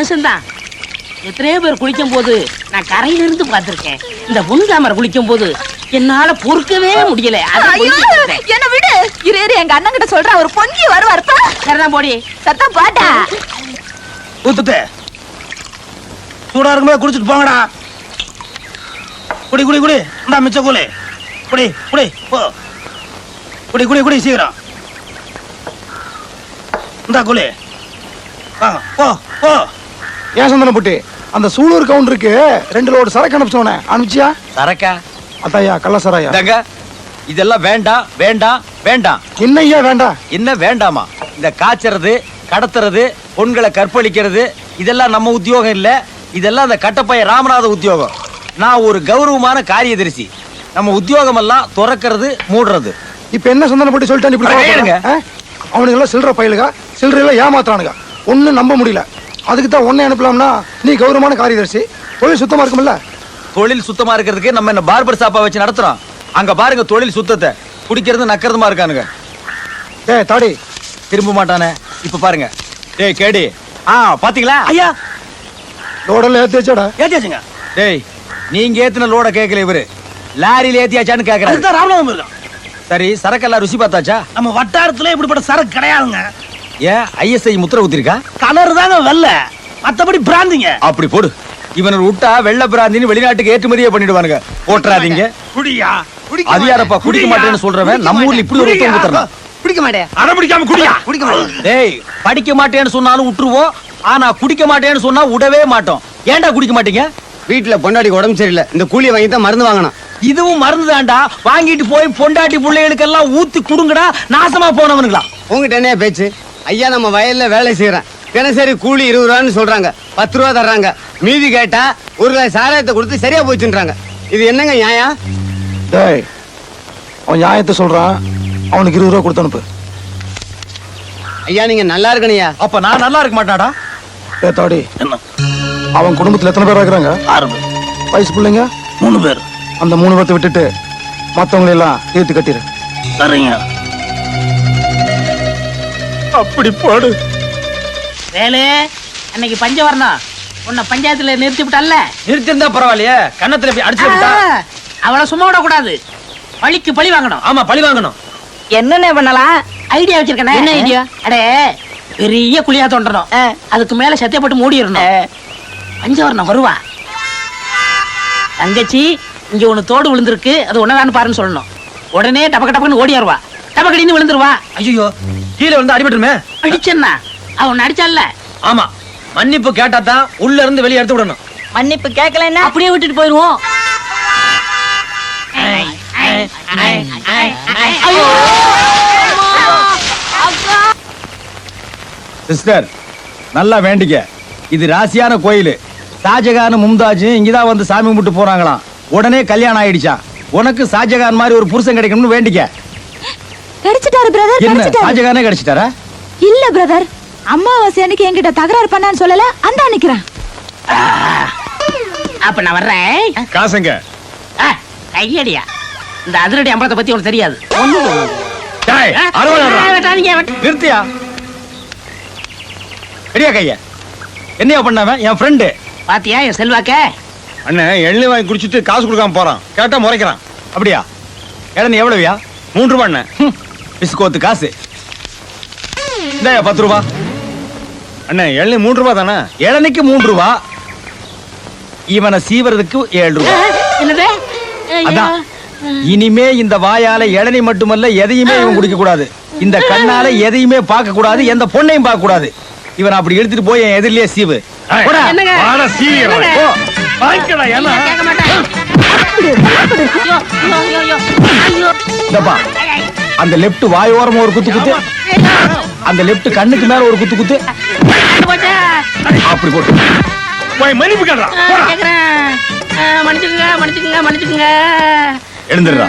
மனுஷன்தான். எத்தனையோ பேர் குளிக்கும் போது நான் கரையில இருந்து பார்த்திருக்கேன். இந்த முன்காமரை குளிக்கும் போது என்னால பொறுக்கவே முடியல. என்ன விடு. இரு இரு எங்க அண்ணன் கிட்ட சொல்றேன். அவர் பொங்கி வருவார். சரிதான் போடி. சத்தம் பாட்டா. ஊத்துட்டு. சூடா இருக்கும்போது குடிச்சிட்டு போங்கடா. குடி குடி குடி. இந்தா மிச்ச கூலி குடி குடி. போ. குடி குடி குடி சீக்கிரம். இந்தா கூலி வாங்க போ போ. ஏன் சந்தன புட்டி? அந்த சூலூர் கவுண்டருக்கு ரெண்டு லோடு சரக்கு அனுப்பிச்சோனே அனுப்பிச்சியா? சரக்கா? அத்தாயா கள்ள சராயா இதாங்க இதெல்லாம் வேண்டாம் வேண்டாம் வேண்டாம். என்னய்யா வேண்டாம் என்ன வேண்டாமா? இந்த காய்ச்சறது கடத்துறது பொண்களை கற்பழிக்கிறது இதெல்லாம் நம்ம உத்தியோகம் இல்ல. இதெல்லாம் அந்த கட்டப்பைய ராமநாத உத்தியோகம். நான் ஒரு கௌரவமான காரியதரிசி. நம்ம உத்தியோகம் எல்லாம் துறக்கிறது மூடுறது. இப்ப என்ன சந்தன புட்டி சொல்லிட்டான் இப்படி? அவனுங்க எல்லாம் சில்லற பயலுக சில்லறையில ஏமாத்துறானுங்க ஒண்ணும் நம்ப முடியல. அதுக்கு தான் உன்னை அனுப்பலாம்னா நீ கௌரவமான காரியதர்சி. தொழில் சுத்தமா இருக்கும்ல தொழில் சுத்தமா இருக்கிறதுக்கு நம்ம என்ன பார்பர் ஷாப்பா வச்சு நடத்துறோம். அங்க பாருங்க தொழில் சுத்தத்தை. குடிக்கிறது நக்கிறதுமா இருக்கானுங்க. ஏ தாடி. திரும்ப மாட்டானே. இப்ப பாருங்க. டேய் கேடி. ஆ பாத்தீங்களா? ஐயா. லோடெல்லாம் ஏத்தி வச்சாடா? ஏத்தியாச்சுங்க டேய் நீங்க ஏத்தின லோட கேட்கல இவரு. லாரியில ஏத்தியாச்சான்னு கேக்குறாரு. இருக்கான் சரி சரக்கெல்லாம் ருசி பார்த்தாச்சா? நம்ம வட்டாரத்துல இப்படிப்பட்ட சரக்கு கிடையாதுங்க. ஏன் ஐஎஸ்ஐ முத்திர ஊத்திருக்கா? கலர் தாங்க வெள்ள. மத்தபடி பிராந்திங்க. அப்படி போடு. இவனை விட்டா வெள்ள பிராந்தின்னு வெளிநாட்டுக்கு ஏற்றுமதியே பண்ணிடுவானுங்க. போட்டுறாதீங்க குடியா? அது யாரப்பா? குடிக்க மாட்டேன்னு சொல்றவன்? நம்ம ஊர்ல இப்படி ஒரு ஒருத்தன் ஊத்துறான். பிடிக்க மாட்டேன். அடம் பிடிக்காம குடியா? குடிக்க மாட்டேன். டேய் படிக்க மாட்டேன்னு சொன்னாலும் விட்டுருவோம் ஆனா குடிக்க மாட்டேன்னு சொன்னா விடவே மாட்டோம். ஏன்டா குடிக்க மாட்டீங்க? வீட்டுல பொண்டாடி உடம்பு சரியில்லை. இந்த கூலியை வாங்கி தான் மருந்து வாங்கணும். இதுவும் மருந்து தான்டா. வாங்கிட்டு போய் பொண்டாட்டி பிள்ளைகளுக்கெல்லாம் ஊத்தி குடுங்கடா. நாசமா போனவனுங்களா உங்ககிட்ட என்ன பேச்சு? ஐயா நம்ம வயல்ல வேலை செய்யறேன் தினசரி கூலி இருபது ரூபான்னு சொல்றாங்க. பத்து ரூபா தர்றாங்க. மீதி கேட்டா ஒரு கிலோ சாராயத்தை கொடுத்து சரியா போச்சுன்றாங்க. இது என்னங்க நியாயம்? டேய் அவன் நியாயத்தை சொல்றான். அவனுக்கு இருபது ரூபா கொடுத்து அனுப்பு. ஐயா நீங்க நல்லா இருக்கணையா அப்ப நான் நல்லா இருக்க மாட்டாடா ஏ தாடி என்ன? அவன் குடும்பத்துல எத்தனை பேர் இருக்கிறாங்க? ஆறு பேர். வயசு பிள்ளைங்க? மூணு பேர். அந்த மூணு பேர்த்த விட்டுட்டு மத்தவங்களை எல்லாம் தீர்த்து கட்டிடு. சரிங்க அப்படி போடு. வேலு அன்னைக்கு பஞ்சம் வரணும் உன்னை பஞ்சாயத்துல நிறுத்தி விட்டால நிறுத்திருந்தா பரவாயில்லையே கன்னத்துல போய் அடிச்சு விட்டா? அவளை சும்மா விடக்கூடாது. பழிக்கு பழி வாங்கணும். ஆமா பழி வாங்கணும். என்னென்ன பண்ணலாம்? ஐடியா வச்சிருக்கேன். என்ன idea? அடே பெரிய குழியா தோண்டணும். அதுக்கு மேல சத்தியப்பட்டு மூடிடணும் பஞ்சம் வரணும் வருவா. தங்கச்சி இங்க ஒண்ணு தோடு விழுந்திருக்கு. அது உன்னதான்னு பாருன்னு சொல்லணும். உடனே டபக்க டபக்குன்னு ஓடி வருவா. டபக்கடின்னு விழுந்துருவா. ஐயோ கீழே வந்து அடிபட்டுருமே. அடிச்சன்னா அவன் அடிச்சால ஆமா. மன்னிப்பு கேட்டா தான் உள்ள இருந்து வெளியே எடுத்து விடணும். மன்னிப்பு கேட்கலன்னா? அப்படியே விட்டுட்டு போயிருவோம் சிஸ்டர் நல்லா வேண்டிக்க. இது ராசியான கோயில். ஷாஜகான் மும்தாஜ் இங்கதான் வந்து சாமி கும்பிட்டு போறாங்களாம். உடனே கல்யாணம் ஆயிடுச்சான் உனக்கு ஷாஜகான் மாதிரி ஒரு புருஷன் கிடைக்கணும்னு வேண்டிக்க. பிரதர் என்ன கிடைச்சிட்டாரு. கிடைச்சிட்டாரா? இல்ல பிரதர் அம்மாவாசை அன்னைக்கு என்கிட்ட தகராறு பண்ணான்னு சொல்லல அந்த நிக்கிறேன் அப்ப நான் வர்றேன். காசுங்க. ஆ, கையடியா. இந்த அதிரடி அம்பலத்தை பத்தி உனக்கு தெரியாது. நிறுத்தியா? ரெடியா கைய. என்னையா பண்ணவன்? என் ஃப்ரெண்டு பாத்தியா என் செல்வாக்க? அண்ணன் எள்ளி வாங்கி குடிச்சிட்டு காசு கொடுக்காம போறான். கேட்டா முறைக்கிறான். அப்படியா? இளநீ எவ்வளவுயா? மூன்று ரூபா அண்ணன் பிஸ்கோத்து காசு. இந்தாயா பத்து ரூபா. அண்ணன் இளநீ மூன்று ரூபா தானே? இளநிக்கு மூன்று ரூபா. இவனை சீவறதுக்கு ஏழு ரூபா. என்னது? அதான். இனிமே இந்த வாயால இளநீ மட்டுமல்ல எதையுமே இவன் குடிக்க கூடாது இந்த கண்ணால எதையுமே பார்க்க கூடாது எந்த பொண்ணையும் பார்க்க கூடாது இவன் அப்படி எடுத்துட்டு போய் என் எதிரிலேயே சீவு. வாங்கிக்கடா, அந்த லெஃப்ட் வாயோரமா ஒரு குத்து குத்து. அந்த லெஃப்ட் கண்ணுக்கு மேல ஒரு குத்து குத்து? அப்படி போட்டு. போய் மன்னிப்பு. ஆ, மன்னிச்சுக்குங்க மன்னிச்சுக்குங்க மன்னிச்சுக்குங்க. எழுந்துடுறா.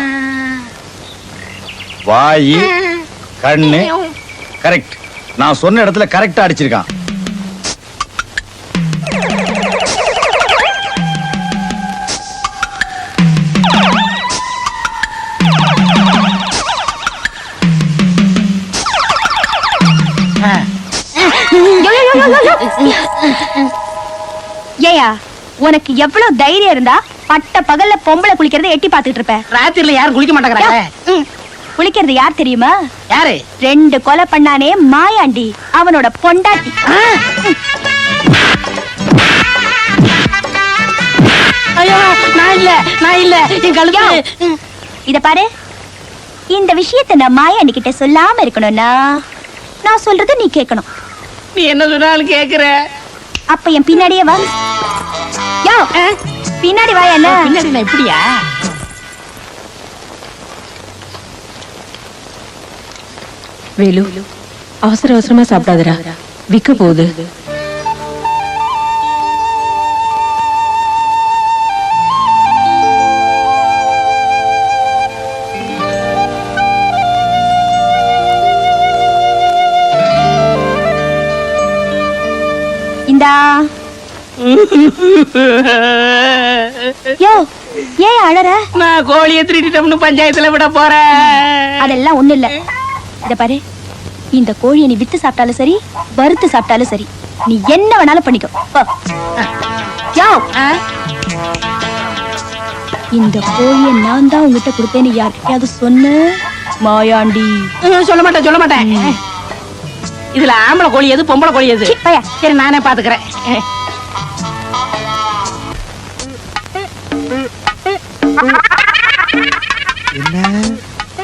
வாயி கண்ணு. கரெக்ட் நான் சொன்ன இடத்துல கரெக்டா அடிச்சிருக்கான். ஏயா உனக்கு எவ்வளவு தைரியம் இருந்தா பட்ட பகல்ல பொம்பளை குளிக்கிறத எட்டி பாத்துட்டு இருப்ப. ராத்திரில யாரும் குளிக்க மாட்டேங்கிறாங்க. குளிக்கிறது யார் தெரியுமா? யாரு? ரெண்டு கொலை பண்ணானே மாயாண்டி அவனோட பொண்டாட்டி. ஐயோ நான் இல்ல நான் இல்ல. என் கழுத்து. இத பாரு. இந்த விஷயத்தை நான் மாயாண்டி கிட்ட சொல்லாம இருக்கணும்னா நான் சொல்றத நீ கேட்கணும். நீ என்ன சொன்னாலும் கேக்குற. அப்ப என் பின்னாடியே வா. யோ பின்னாடி வா என்ன? பின்னாடி நான் இப்படியா? வேலு அவசர அவசரமா சாப்பிடாதரா விக்க போகுது. யோ ஏன் அழற? நான் கோழியை திருடிட்டோம்னு பஞ்சாயத்துல விட போறேன். அதெல்லாம் ஒண்ணு இல்ல. இத பாரு. இந்த கோழியை நீ வித்து சாப்பிட்டாலும் சரி வறுத்து சாப்பிட்டாலும் சரி. நீ என்ன வேணாலும் பண்ணிக்கோ. போ. யோ? இந்த கோழியை நான் தான் உங்ககிட்ட கொடுத்தேன்னு யார்கிட்டயாவது சொன்ன? மாயாண்டி. ம், சொல்ல மாட்டேன் சொல்ல மாட்டேன். இதுல ஆம்பளை கோழி எது பொம்பளை கோழி எது? சீ, போயா. சரி நானே பாத்துக்கிறேன்.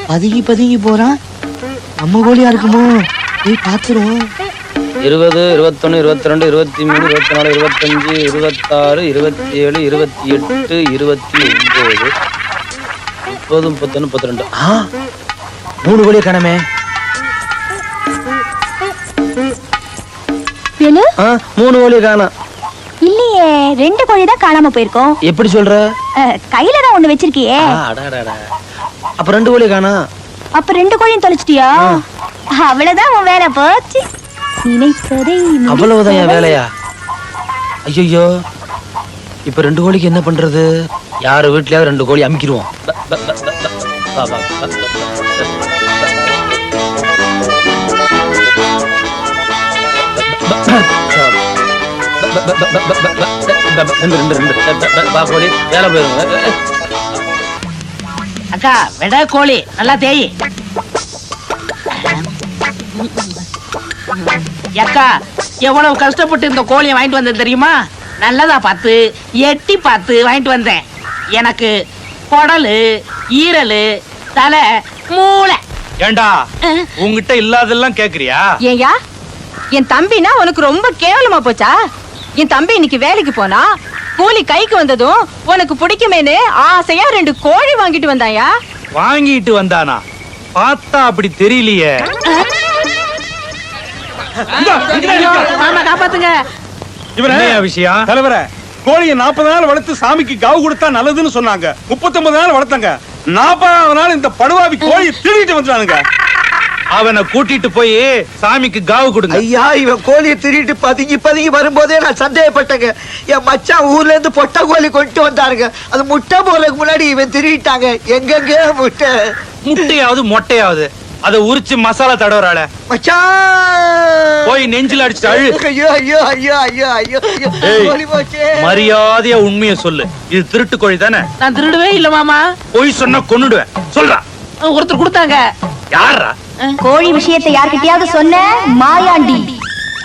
பதுங்கி பதுங்கி போறான். நம்ம கோழியா இருக்குமோ? போய் பாத்துருவோம் இருபது இருபத்தொன்னு இருபத்தி ரெண்டு இருபத்தி மூணு இருபத்தி நாலு இருபத்தஞ்சு இருபத்தாறு இருபத்தி ஏழு இருபத்தி எட்டு இருபத்தி ஒன்பது. முப்பது முப்பத்தொன்னு முப்பத்தி ரெண்டு ஆ, மூணு கோழியை காணமே? மூணு கோழி காணோம் இல்லையே ரெண்டு கோழி தான் காணாம போயிருக்கோம். எப்படி சொல்ற? கையில தான் ஒண்ணு வச்சிருக்கியே. அப்ப ரெண்டு கோழி காணோம் அப்ப ரெண்டு கோழியும் தொலைச்சிட்டியா அவ்வளவுதான் உன் வேலை போச்சு நினைத்ததை அவ்வளவுதான் என் வேலையா ஐயோ இப்ப ரெண்டு கோழிக்கு என்ன பண்றது யாரு வீட்லயாவது ரெண்டு கோழி அமுக்கிடுவோம். ரெண்டு ரெண்டு ரெண்டு வேலை போயிருங்க அக்கா விட கோழி. நல்லா தேய். அக்கா எவ்வளவு கஷ்டப்பட்டு இந்த கோழியை வாங்கிட்டு வந்தேன் தெரியுமா? நல்லதா பார்த்து எட்டி பார்த்து வாங்கிட்டு வந்தேன். எனக்கு குடலு ஈரலு தலை மூளை. ஏண்டா உங்ககிட்ட இல்லாதெல்லாம் கேக்குறியா? ஏயா என் தம்பினா உனக்கு ரொம்ப கேவலமா போச்சா? என் தம்பி இன்னைக்கு வேலைக்கு போனா கூலி கைக்கு வந்ததும் உனக்கு பிடிக்குமேனு ஆசையா ரெண்டு கோழி வாங்கிட்டு வந்தாயா? வாங்கிட்டு வந்தானா? பார்த்தா அப்படி தெரியலையே. மாமா காப்பாத்துங்க. என்னையா விஷயம்? தலைவர கோழியை நாற்பது நாள் வளர்த்து சாமிக்கு காவு கொடுத்தா நல்லதுன்னு சொன்னாங்க. முப்பத்தொன்பது நாள் வளர்த்தாங்க. நாற்பதாவது நாள் இந்த படுவாவி கோழியை திருடிட்டு வந்துட்டானுங்க. அவனை கூட்டிட்டு போய் சாமிக்கு காவு கொடுங்க. ஐயா இவன் கோழியை திருடிட்டு பதுங்கி பதுங்கி வரும்போதே நான் சந்தேகப்பட்டேங்க. என் மச்சான் ஊர்ல இருந்து பொட்டை கோழி கொண்டு வந்தாருங்க. அது முட்டை போறதுக்கு முன்னாடி இவன் திருடிட்டாங்க. எங்கெங்க முட்டை. முட்டையாவது மொட்டையாவது. அதை உரிச்சு மசாலா தடவறாள. மச்சான்! போய் நெஞ்சில அடிச்சுட்டு அழு. ஐயோ ஐயோ ஐயோ ஐயோ ஐயோ. கோழி போச்சே. மரியாதையா உண்மையை சொல்லு. இது திருட்டு கோழி தானே? நான் திருடவே இல்ல மாமா. பொய் சொன்னா கொன்னுடுவேன். சொல்றா. ஒருத்தர் கொடுத்தாங்க. யாரா கோழி விஷயத்தை யார்கிட்டயாவது சொன்ன? மாயாண்டி.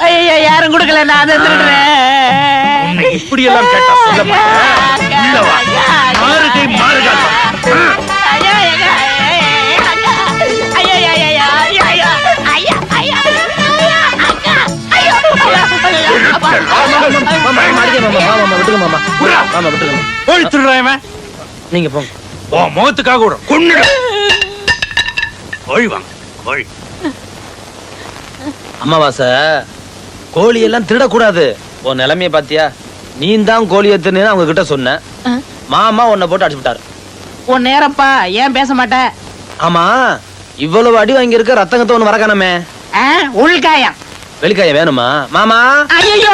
ஐயா யாரும் கொடுக்கல நான் அதை இப்படி எல்லாம் கேட்டா நீங்க போங்க. முகத்துக்காக விடும் கொண்டு கோழி வாங்க. கோழி அமாவாசை கோழி எல்லாம் திருடக்கூடாது. உன் நிலைமைய பாத்தியா நீ தான் கோழியை திருன்னு அவங்க கிட்ட சொன்ன மாமா உன்னை போட்டு அடிச்சு விட்டாரு. உன் நேரப்பா ஏன் பேச மாட்டேன் ஆமா இவ்வளவு அடி வாங்கி இருக்க ரத்தங்கத்தை ஒண்ணு வரக்கானமே உள்காயம். வெளிக்காய வேணுமா? மாமா? ஐயோ